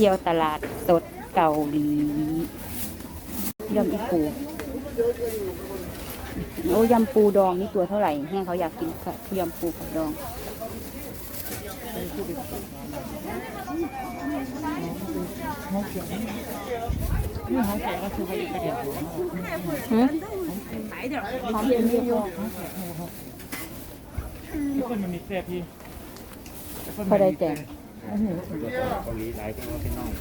ที่ยวตลาดสดเกาหลียำอีปูโอ้ยำปูดองนี่ตัวเท่าไหร่แห้งเขาอยากกินค่ะยำปูกับดองนี่หอมแขกก็คือไปอีกประเดี๋ยวหืมหอมเป็นเรื่องทุกคนมันมีแซ่บพี่พอได้แจ งเกาหลีหลายก็ว่าพี่น้องข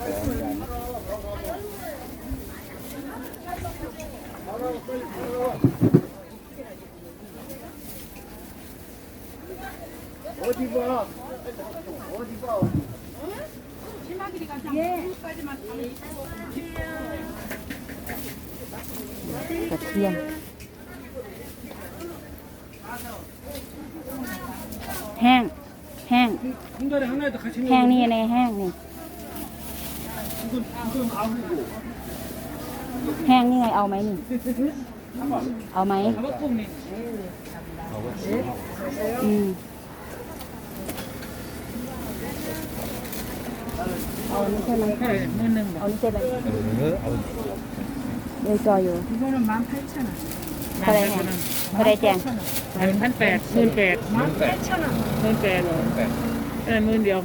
แห้งนี่ในแห้งนี่แห้งนี่ไงเอาไหมนี่ เอาไหมอืมเอานี่ใช่ไหมเอานี่ใช่ไหมเดี๋ยวจอยอยู่อะไรแห้งอะไรแจงหนึ่งพันแปดหมื่นแปดหมื่นแปดหมื่นแปด ได้มื่นเดียว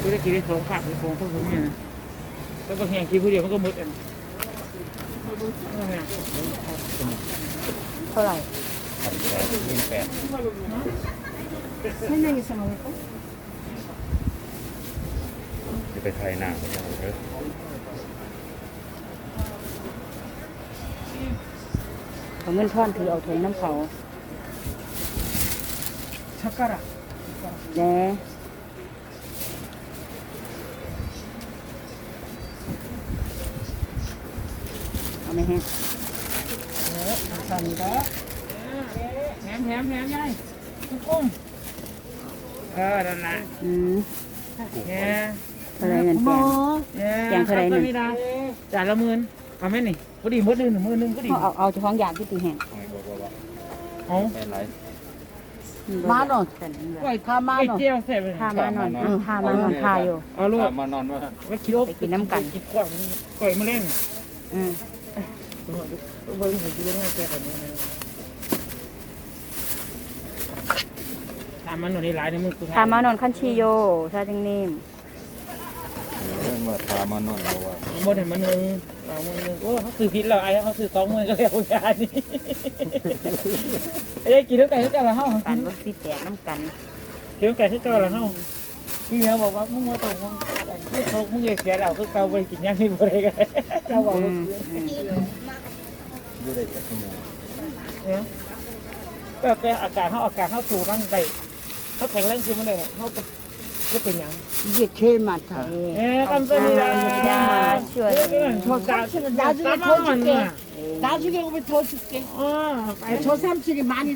กูได้กินได้สองฝากไดสองเท่าผมเนี่นะแล้วก็แหงกินผู้เดียวมันก็มืดเองเท่าไหร่พันแปดยี่สิบแปดไม่ได้ยินเสมอจะไปไทยนานไม่ได้เยอเอาเงินท่อนถือเอาถุงน้ำเขาชักกระ เด้เอาไหมฮะเด้สั่นเด้แหมแหมแหมยายกุ้งเออนั่นละอืมเนี่ยอะไรเงินแกงแกงเท่าไรเนี่ยจ่ายละหมื่นเอาไหมนี่พอดีมือหนึ่งหมื่นหนึ่งพอดีเอาเอาเฉพาะย่างที่ตีแห้งเอา มบอกว่าว่าเอาแค่ไรมาหน่อยไก่ข้ามาเจียวเสร็จเลยพามาหน่อยอืมพามาหน่อยพาอยู่เอาลูกมานอนว่าไปคิดว่าไปกินน้ำกันกินกว้างไก่มาเล่นอืมเบิ้งหูดูเรื่องแกกันนี้ถามมันหน่อยในหลายในมือกูพามาหน่อยขั้นชีโยชาจังนิ่มเรื่อง ว่าทามานอนเราว่าหมดเห็นมันหนึ่งเอามือหนึ่งโอ้เขาซื้อผิดแล้วไอ้เขาซื้อสองมือก็เรียกยานี่ไอ้กินแล้วไก่ทุกกันละเฮ้าปันรถสีแตกน้ำกันเดี๋ยวแกที่เก่าแล้วเฮาพี่เมียบอกว่ามึงมาตรงมึงเขามึงเสียแล้วคือเก่าไปกินย่างที่บ่ได้กันเจ้าบอกอืว่ามอืมอยู่ได้จักชั่วโมงเนี่ยแต่แต่อากาศเฮาอากาศเฮาสูงมันได้เฮาแข็งแรงขึ้นมาได้เฮาก็ก็เป็น 그냥. 이게 제일 많다. 예, 감사합니다. 여기는 저 삼촌은 나중에 더 줄게. 나중에 오면 더 줄게. 어, 아, 저 삼촌이 많이.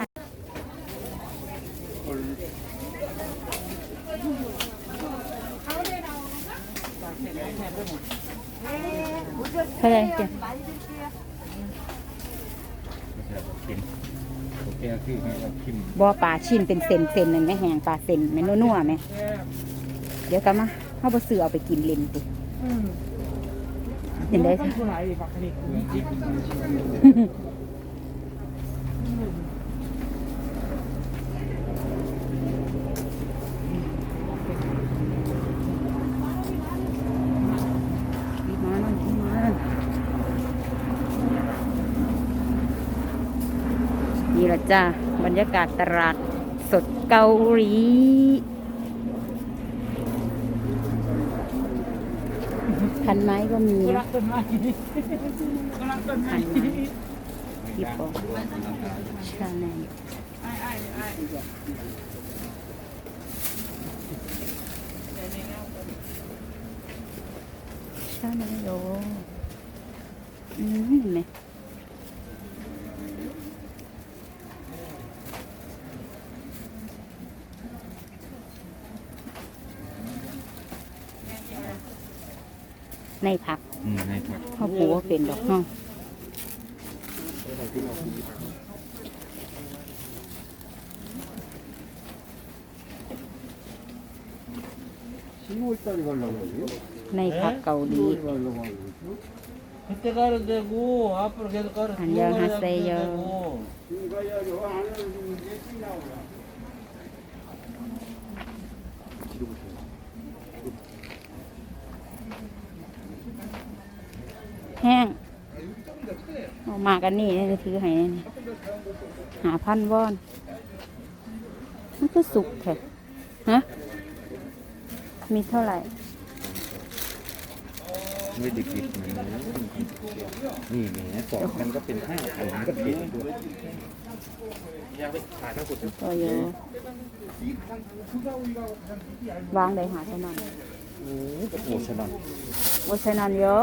그래, 이렇게. บ่อปลาชิ้นเป็นเซนเซนนั่นไหมแหงปลาเซนแม่นนัวๆไหมเดี๋ยวกันมาเขาบะเสือเอาไปกินเล่นติเห็นได้ค่ะ เละจ้าบรรยากาศตลาดสดเกาหลีพันไม้ก็มีนะต้นไม้ต้นไม้ที่ปอกชาแนลชาแนลโยอืมเห็นไหม ในผัก อืมให้ผัก เขาปูว่าเป็นดอกห้อง 10월달에 가려고 그래요? ในพักเกาหลี 10월에 가려고 하고 그때 가도 되고 앞으로 계속 가도 안녕하세요. 지금 แห้งเอามากันนี่นี่ถือให้นี่หาพันวอนมันก็สุกแท้ฮะมีเท่าไหร่ไม่ได้กินนี่แหมสองมันก็เป็นห้าอันมันก็เผ็ดด้วยยังไม่ขายทั้งหมดก็เยอะวางได้หาเท่านั้นโอ้ชนะโอ้ใช่นั้นเยอะ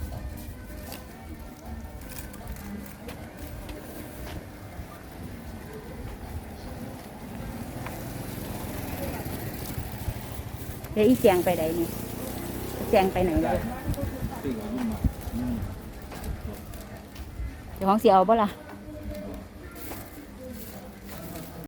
เดี๋ยวอีเสียงไปไหนนี่อีเสียงไปไหนเลยเดี๋ยวของเสียเอาบ่ล่ะ